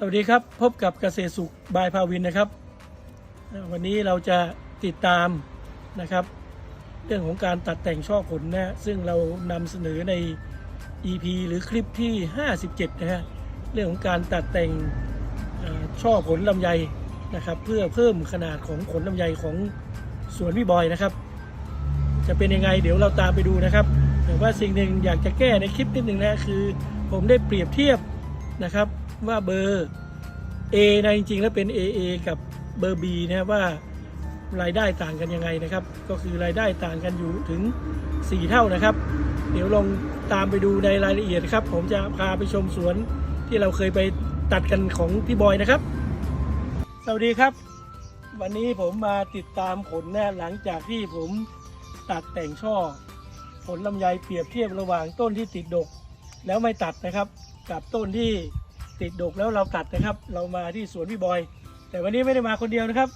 สวัสดีครับ พบกับเกษตรสุขบายภาวินนะครับ วันนี้เราจะติดตามนะครับ เรื่องของการตัดแต่งช่อผลนะฮะซึ่งเรานำเสนอใน EP หรือคลิปที่ 57 นะฮะเรื่องของการตัดแต่งช่อผลลำไยนะครับ เพื่อเพิ่มขนาดของผลลำไยของสวนพี่บอยนะครับ จะเป็นยังไงเดี๋ยวเราตามไปดูนะครับ แต่ว่าสิ่งหนึ่งอยากจะแก้ในคลิปนิดหนึ่งนะคือ ผมได้เปรียบเทียบนะครับ ว่าเบอร์ A นะจริงๆ แล้วเป็น AA กับเบอร์ B นะว่ารายได้ต่างกันยังไงนะครับ ก็คือรายได้ต่างกันอยู่ถึง 4 เท่านะครับ เดี๋ยวลองตามไปดูในรายละเอียดครับ ผมจะพาไปชมสวนที่เราเคยไปตัดกันของพี่บอยนะครับ สวัสดีครับ วันนี้ผมมาติดตามผลนะหลังจากที่ผมตัดแต่งช่อ ผลลำไยเปรียบเทียบระหว่างต้นที่ติดดก แล้วไม่ตัดนะครับ กับต้นที่ ติดดกแล้วเราตัดนะครับ เรามาที่สวนพี่บอย แต่วันนี้ไม่ได้มาคนเดียวนะครับ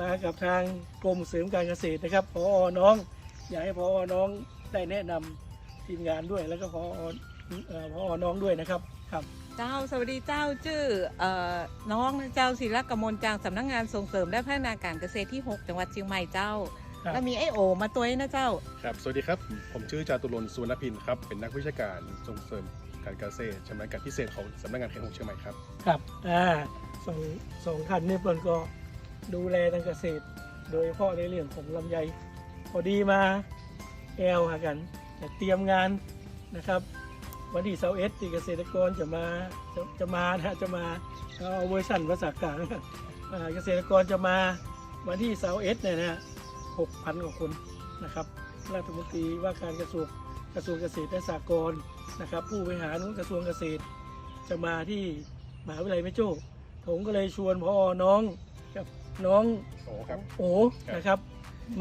มากับทางกรมเสริมการเกษตรนะครับพอน้องอยากให้พอน้องได้แนะนำทีมงานด้วยแล้วก็พอเอ่อพอน้องด้วยนะครับครับเจ้าสวัสดีเจ้าชื่อเออน้องเจ้าศิลกมลจางสำนักงานส่งเสริมและพัฒนาการเกษตรที่ 6 จังหวัดเชียงใหม่เจ้าครับแล้วมีไอโอมาตัวนี้นะเจ้า ครับ สวัสดีครับ ผมชื่อจาตุรนต์สุวรรณพินครับ เป็นนักวิชาการส่งเสริม การเกษตรชำนาญการพิเศษของสำนักงานเขตหกเชียงใหม่ครับ ครับอ่าสองสองท่านเนี่ยเปิ้ลก็ดูแลทางเกษตร โดยเฉพาะในเรื่องของลำไย พอดีมาแอลหากันจะเตรียมงานนะครับ วันที่เสาร์เอสที่เกษตรกรจะมาจะจะมานะฮะจะมาเอาเวอร์ชันภาษากลางอ่าเกษตรกรจะมาวันที่เสาร์เอสเนี่ยนะหกพันกว่าคนนะครับรัฐมนตรีว่าการกระทรวง กระทรวงเกษตรและสหกรณ์นะครับ ผู้บริหารของกระทรวงเกษตร จะมาที่มหาวิทยาลัยแม่โจ้ผมก็เลยชวนพอน้องกับน้องโอ้ครับ โอนะครับ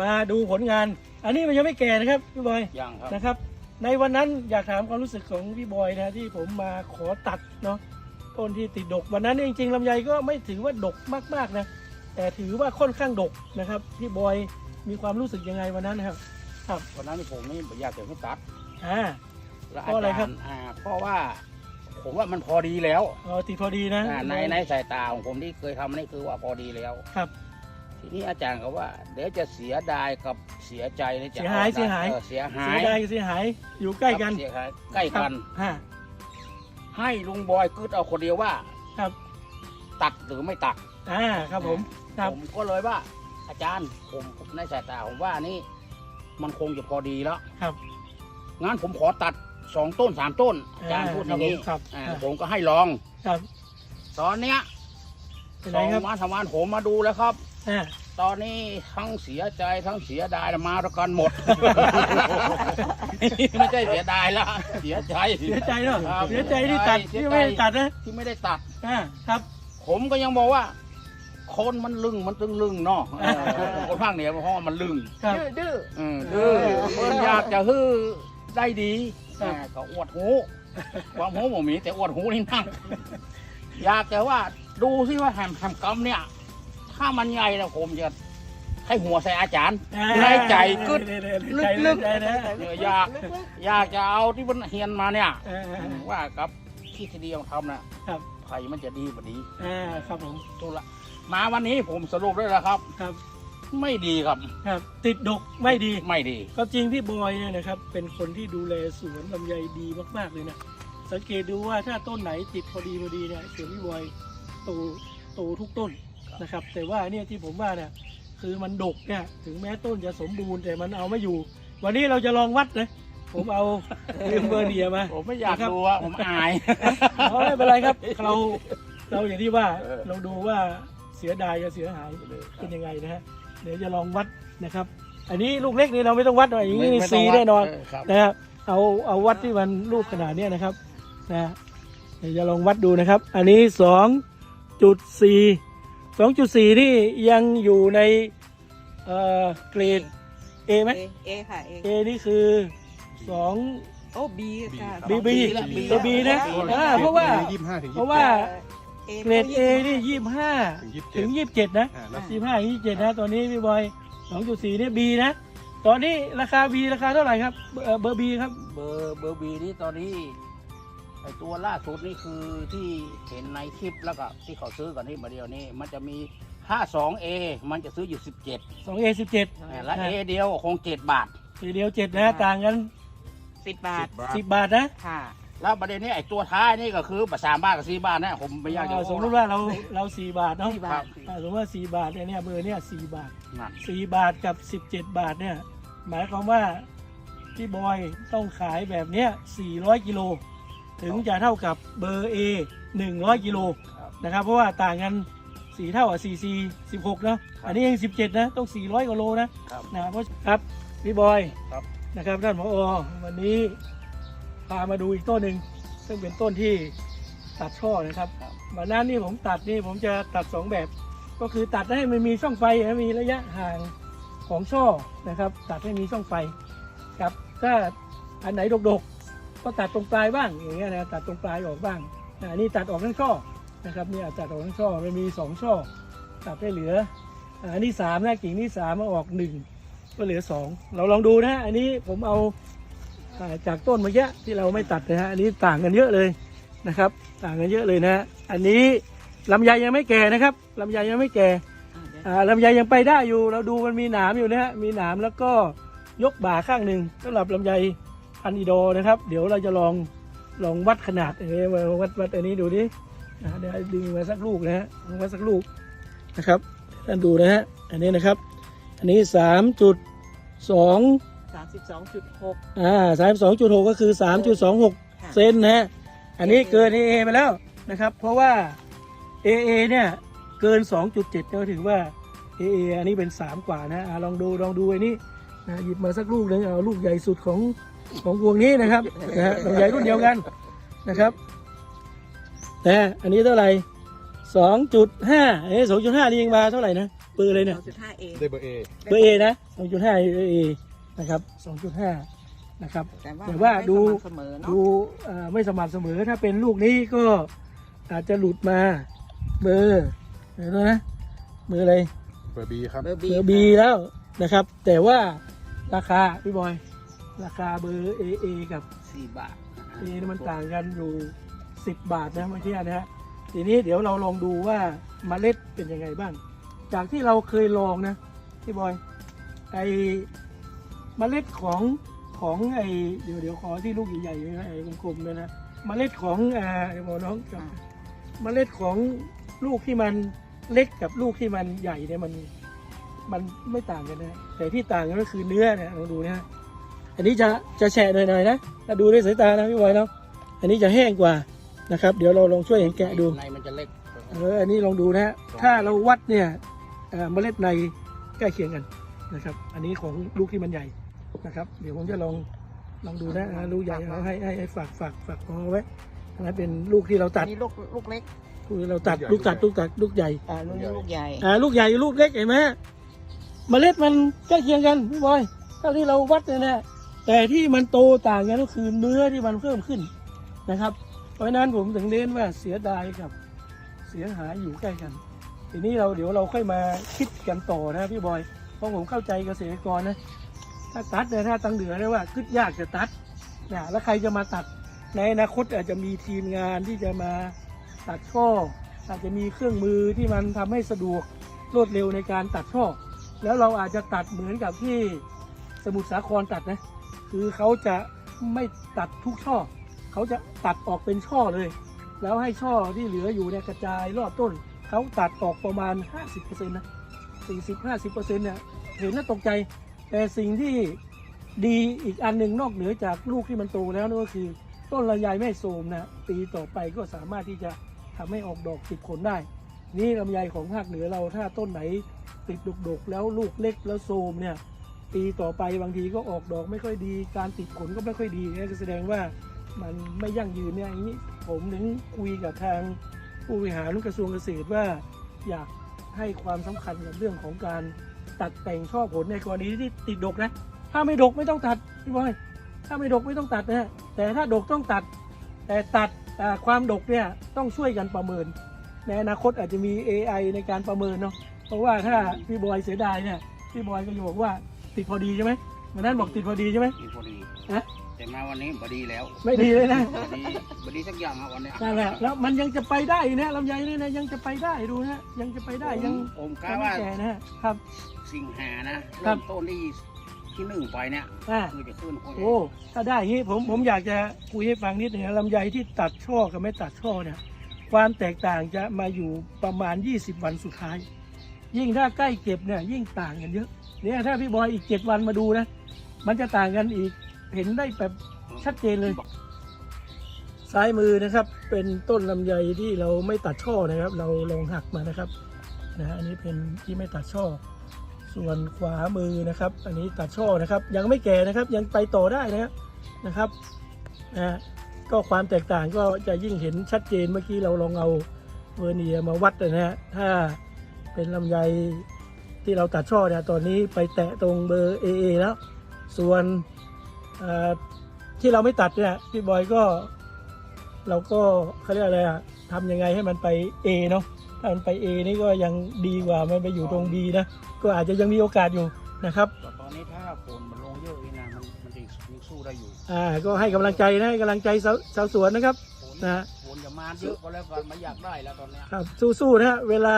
มาดูผลงาน อันนี้มันยังไม่แก่นะครับพี่บอยยังครับ นะครับ ในวันนั้นอยากถามความรู้สึกของพี่บอยนะที่ผมมาขอตัดเนาะต้นที่ติดดกวันนั้นจริงๆลำไยก็ไม่ถือว่าดกมากๆนะแต่ถือว่าค่อนข้างดกนะครับพี่บอยมีความรู้สึกยังไงวันนั้นนะครับ ครับวันนั้นผมนี่อยากจะให้ตัด อ่า แล้วเพราะอะไรครับาจย์อ่าเพราะว่า ผมว่ามันพอดีแล้วเอาติดพอดีนะอ่าในในสายตาของผมที่เคยทำนี่คือว่าพอดีแล้ว ครับ ทีนี้อาจารย์ก็ว่า เดี๋ยวจะเสียดายกับเสียใจนี่จะเสียหายอเสียหายอเสียหาเสียยดายกับเสียหายอยู่ใกล้กันครับเสียหายใกล้กัน ฮะ ให้ลุงบอยกึดเอาคนเดียวว่าครับ ตัดหรือไม่ตัด อ่าครับผมครับ ผมก็เลยว่า อาจารย์ผมในสายตาผมว่านี่ มันคงจะพอดีแล้วครับ งั้นผมขอตัดสองต้นสามต้นอาจารย์พูดอย่างนี้ครับอ่าครับผมก็ให้ลอง ครับ ตอนเนี้ยเป็นสไรองครับวันสามวันผมมาดูแล้วครับ อ่าตอนนี้ทั้งเสียใจทั้งเสียดายมาด้วยกันหมด ไม่ใช่เสียดายละเสียใจ เสียใจเนาะครับเสียใจที่ตัดเสียที่ใจไม่ได้ตัดนะที่ไม่ได้ตัด อ่าครับ ผมก็ยังบอกว่า คนมันลึงมันตึงลึงเนาะเออคนภาคเหนือเพราะว่ามันลึงครับดื้อ เออดื้อมันอยากจะฮื้อ ได้ดีครับแหม่ก็อวดหู ความหูผมมีแต่อวดหูนี่นั่ง อยากจะว่าดูซิว่าแฮมแฮมกำเนี่ย ถ้ามันใหญ่แล้วผมจะให้หัวใส่อาจารย์อ่าในใจกึดในใจลึกๆในใจนะเอออยาก อยากจะเอาที่มันเฮียนมาเนี่ยอ่าอ่าว่ากับที่ทีเดียวทำนะครับ ไผ่มันจะดีกว่านี้อ่าครับผมตัวละมาวันนี้ผมสรุปได้แล้วครับ ครับ ไม่ดีครับ ครับ ติดดกไม่ดีไม่ดี ก็จริงพี่บอยเนี่ยนะครับ เป็นคนที่ดูแลสวนลำไยดีมากๆเลยนะ สังเกตดูว่าถ้าต้นไหนติดพอดีพอดีเนี่ยสวนพี่บอยโตโตทุกต้นนะครับ แต่ว่าเนี่ยที่ผมว่าเนี่ยคือมันดกเนี่ยถึงแม้ต้นจะสมบูรณ์แต่มันเอาไม่อยู่ วันนี้เราจะลองวัดนะผมเอาเรื่องเบอร์เนียมาผมไม่อยากนะครับดูอะผมอายเอาไม่เป็นไรครับ เราเราอย่างที่ว่าเออเราดูว่า เสียดายกับเสียหายเป็นยังไงนะฮะเดี๋ยวจะลองวัดนะครับ อันนี้ลูกเล็กนี่เราไม่ต้องวัดหน่อยอย่างนี้ไม่ไม่ต้สีงวัดแน่นอนเครับนะครับเอาเอาวัดที่มันลูกขนาดเนี้ยนะครับนะเดี๋ยวจะลองวัดดูนะครับ อันนี้สองจุดสี่สองจุดสี่นี่ยังอยู่ในเอ่อเกรด A ไหมเอเอค่ะเอ A นี่คือสองโอ้บีค่ะบีบีละตัว B นะอ่าเพราะว่ายี่สิบห้าถึงเพยี่ราะสิบว่า เอเกรด A นี่ยี่สิบห้าถึงยี่สิบเจ็ถึดงยี่สิบเจ็ดนะอ่าแล้วสี่ห้ายี่สิบเจ็ดนะ ตอนนี้พี่บอยสองจุดสี่นี่ B นะ ตอนนี้ราคา B ราคาเท่าไหร่ครับเบอร์เบอร์ B ครับเบอร์เบอร์บีนี่ตอนนี้ไอตัวล่าสุดนี่คือที่เห็นในคลิปแล้วก็ที่เขาซื้อกันที่มาเดียวนี้มันจะมี 52A มันจะซื้ออยู่17สองเอสิบเจ็ดและ A เดียวคง 7 บาท สีเดียวเจ็ดนะ ต่างกันสิบบาทสิบบาทนะ ค่ะ แล้วประเด็นนี้ไอตัวท้ายนี่ก็คือประสามบาทกับสี่บาทนะผมไม่อยากจะอ่าสมมติว่าเราเราสี่บาทเนาะสี่บาทอ่าสมมติว่าสี่บาทเนี่ยเนี่ยเบอร์เนี่ยสี่บาทนั่นสี่บาทกับสิบเจ็ดบาทเนี่ยหมายความว่าพี่บอยต้องขายแบบเนี้ยสี่ร้อยกิโลถึงจะเท่ากับเบอร์ A หนึ่งร้อยกิโลครับนะครับเพราะว่าต่างกันสี่เท่ากับสี่สี่สิบหกเนาะครับอันนี้ยังสิบเจ็ดนะต้องสี่ร้อยกิโลนะครับนะเพราะครับพี่บอยครับนะครับท่านผอวันนี้ พามาดูอีกต้นหนึ่งซึ่งเป็นต้นที่ตัดช่อนะครับครับวันนั้นนี่ผมตัดนี่ผมจะตัดสองแบบ ก็คือตัดให้มันมีช่องไฟให้มีระยะห่างของช่อนะครับ ตัดให้มีช่องไฟครับถ้าอันไหนดกๆ ก็ตัดตรงปลายบ้างอย่างเงี้ยนะตัดตรงปลายออกบ้างอ่านี่ตัดออกทั้งช่อนะครับนี่ตัดออกทั้งช่อมันมีสองช่อ ตัดให้เหลืออันนี้สามนะกิ่งนี้สามมาออกหนึ่งก็เหลือสองเราลองดูนะ อันนี้ผมเอา จากต้นเมื่อกี้ที่เราไม่ตัดนะฮะอันนี้ต่างกันเยอะเลยนะครับ ต่างกันเยอะเลยนะอันนี้ลำไยยังไม่แก่นะครับลำไยยังไม่แก่อ่าลำไยยังไปได้อยู่เราดูมันมีหนามอยู่นะฮะมีหนามแล้วก็ยกบ่าข้างหนึ่งสำหรับลำไยพันธุ์อีโดนะครับ เดี๋ยวเราจะลองลองวัดขนาดเออมาวัดวัดอันนี้ดูดิอ่าเดี๋ยวดึงมาสักลูกนะฮะลองวัดสักลูกนะครับท่านดูนะฮะอันนี้นะครับ อันนี้สามจุดสอง สามสิบสองจุดหกอ่าสามสองจุดหกก็คือสามจุดสองหกค่ะเซนนะฮะ อันนี้เกิน AA ไปแล้วนะครับ เพราะว่า AA เนี่ยเกิน 2.7 ก็ถือว่า AA อันนี้เป็น 3 กว่านะอะลองดูลองดูไอ้นี่นะหยิบมาสักลูกหนึงเอาลูกใหญ่สุดของของพวงนี้นะครับนะฮะลำไยรุ่นเดียวกันนะครับนะอันนี้เท่าไหร่ 2.5 เอ้2.5นี่ยิงมาเท่าไหร่นะเบอร์เลยเนี่ยสองจุดห้าเองได้เบอร์เอเบอร์เอนะ 2.5เอเอ นะครับ2.5นะครับแต่ว่าแต่ว่าไม่ดูสม่ำเสมอเนาะดูเอ่อไม่สม่ำเสมอถ้าเป็นลูกนี้ก็อาจจะหลุดมาเบอร์เดี๋ยวนะเบอร์อะไรเบอร์บีครับเบอร์เบบีอร์บีแล้วนะครับ แต่ว่าราคาพี่บอย ราคาเบอร์เอเอกับสี่บาทเอนี่มันต่างกันอยู่ 10 บาทนะเมื่อกี้นะฮะทีนี้เดี๋ยวเราลองดูว่าเมล็ดเป็นยังไงบ้าง จากที่เราเคยลองนะพี่บอยไอ เมล็ดของของไอเดี๋ยวเดี๋ยวขอที่ลูกใหญ่ๆนะไอ้กลมๆเลยนะเมล็ดของอ่าเดี๋ยวบอกน้องจับเมล็ดของลูกที่มันเล็กกับลูกที่มันใหญ่เนี่ยมันมันไม่ต่างกันนะแต่ที่ต่างกันก็คือเนื้อเนี่ยลองดูนะฮะอันนี้จะจะแฉะหน่อยๆนะถ้าดูด้วยสายตานะพี่บอยเนาะอันนี้จะแห้งกว่านะครับ เดี๋ยวเราลองช่วยเห็นแกะดูในมันจะเล็กเอออันนี้ลองดูนะฮะถ้าเราวัดเนี่ยเอ่อเมล็ดในใกล้เคียงกันนะครับ อันนี้ของลูกที่มันใหญ่ นะครับ เดี๋ยวผมจะลองลองดูนะอ่าลูกใหญ่เอาให้ให้ให้ฝากฝากฝากเอาไว้อันนั้นเป็นลูกที่เราตัอัดนนี้ลูกลูกเล็กลูกที่เราตัดลูกตัดลูกตัดลูกใหญ่อ่าลูกนี้ลูกใหญ่อ่าลูกใหญ่ลูกเล็กเห็นไหมฮะเมล็ดมันใกล้เคียงกันพี่บอยเท่าที่เราวัดเนี่ยนะแต่ที่มันโตต่างกันก็คือเนื้อที่มันเพิ่มขึ้นนะครับ เพราะฉะนั้นผมถึงเน้นว่าเสียดายกับเสียหายอยู่ใกล้กัน ทีนี้เราเดี๋ยวเราค่อยมาคิดกันต่อนะพี่บอยเพราะผมเข้าใจเกษตรกรนะ ถ้าตัดเนี่ยถ้าตังเหนือเรียกว่าคึดยากจะตัดนะแล้วใครจะมาตัดในอนาคตอาจจะมีทีมงานที่จะมาตัดช่ออาจจะมีเครื่องมือที่มันทำให้สะดวกรวดเร็วในการตัดช่อแล้วเราอาจจะตัดเหมือนกับที่สมุทรสาครตัดนะคือเขาจะไม่ตัดทุกช่อเขาจะตัดออกเป็นช่อเลย แล้วให้ช่อที่เหลืออยู่เนี่ยกระจายรอบต้นเขาตัดออกประมาณ 50%นะ40-50%เนี่ยเห็นแล้วตกใจ แต่สิ่งที่ดีอีกอันหนึ่งนอกเหนือจากลูกที่มันโตแล้วนั่นก็คือ ต้นลำไยไม่โทมนะปีต่อไปก็สามารถที่จะทำให้ออกดอกติดผลได้ นี่ลำไยของภาคเหนือเราถ้าต้นไหนติดดกๆแล้วลูกเล็กแล้วโทมเนี่ยปีต่อไปบางทีก็ออกดอกไม่ค่อยดี การติดผลก็ไม่ค่อยดีนี่ก็แสดงว่ามันไม่ยั่งยืนเนี่ยอย่างนี้ผมถึงคุยกับทางผู้บริหารกระทรวงเกษตรว่าอยากให้ความสำคัญกับเรื่องของการ ตัดแต่งช่อผลในกรณีที่ติดดกนะ ถ้าไม่ดกไม่ต้องตัดพี่บอยถ้าไม่ดกไม่ต้องตัดนะฮะแต่ถ้าดกต้องตัด แต่ตัดอ่าความดกเนี่ยต้องช่วยกันประเมิน ในอนาคตอาจจะมี AI ในการประเมินเนาะเพราะว่าถ้าพี่บอยเสียดายเนี่ยพี่บอยก็จะบอกว่าติดพอดีใช่ไหมวันนั้นบอกติดพอดีใช่ไหมติดพอดีฮะตแต่ มาวันนี้บดีแล้วไม่ดีเลยนะ บดีบดีสักอย่างครับวันเนี้ยนั่นแหละแล้วมันยังจะไปได้นะลำไยนี่นะยังจะไปได้ดูนะยังจะไปได้ยังผมกยัล้างไม่ว่าแก่นะฮะครับ สิงหานะครับเริ่มต้นที่ที่หนึ่งไปเนี่ยอ่า คือจะขึ้นโอ้โอ้ถ้าได้อย่างนี้ผมผมอยากจะคุยให้ฟังนิดหนึงนะลำไยที่ตัดช่อกับไม่ตัดช่อเนี่ย ความแตกต่างจะมาอยู่ประมาณ 20 วันสุดท้าย ยิ่งถ้าใกล้เก็บเนี่ยยิ่งต่างกันเยอะเนี่ยถ้าพี่บอยอีก 7 วันมาดูนะ มันจะต่างกันอีก เห็นได้แบบชัดเจนเลย ซ้ายมือนะครับ เป็นต้นลำไยที่เราไม่ตัดช่อนะครับ เราลองหักมานะครับนะฮะอันนี้เป็นที่ไม่ตัดช่อ ส่วนขวามือนะครับ อันนี้ตัดช่อนะครับ ยังไม่แก่นะครับ ยังไปต่อได้นะครับนะครับนะฮะก็ความแตกต่างก็จะยิ่งเห็นชัดเจนเมื่อกี้เราลองเอาเวอร์เนียมาวัดนะฮะถ้าเป็นลำไยที่เราตัดช่อเนี่ยตอนนี้ไปแตะตรงเบอร์ AA แล้ว ส่วน ที่เราไม่ตัดเนี่ยพี่บอยก็ เราก็เขาเรียกอะไรอะทำยังไงให้มันไป A เนาะถ้ามันไป A นี่ก็ยังดีกว่ามันไปอยู่ตรง B นะก็อาจจะยังมีโอกาสอยู่นะครับแต่ตอนนี้ถ้าฝนมันลงเยอะนี่นะมันมันจะยังสู้ได้อยู่อ่าก็ให้กำลังใจนะให้กำลังใจชาวชาวสวนนะครับฝนนะฮะฝนอย่ามาเยอะก็แล้วกันมันอยากได้แล้วตอนเนี้ย ครับสู้ๆนะฮะเวลา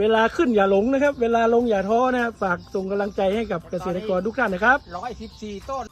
เวลาขึ้นอย่าหลงนะครับ เวลาลงอย่าท้อนะฝากส่งกำลังใจให้กับเกษตรกรทุกท่านนะครับ ร้อยสิบสี่ต้น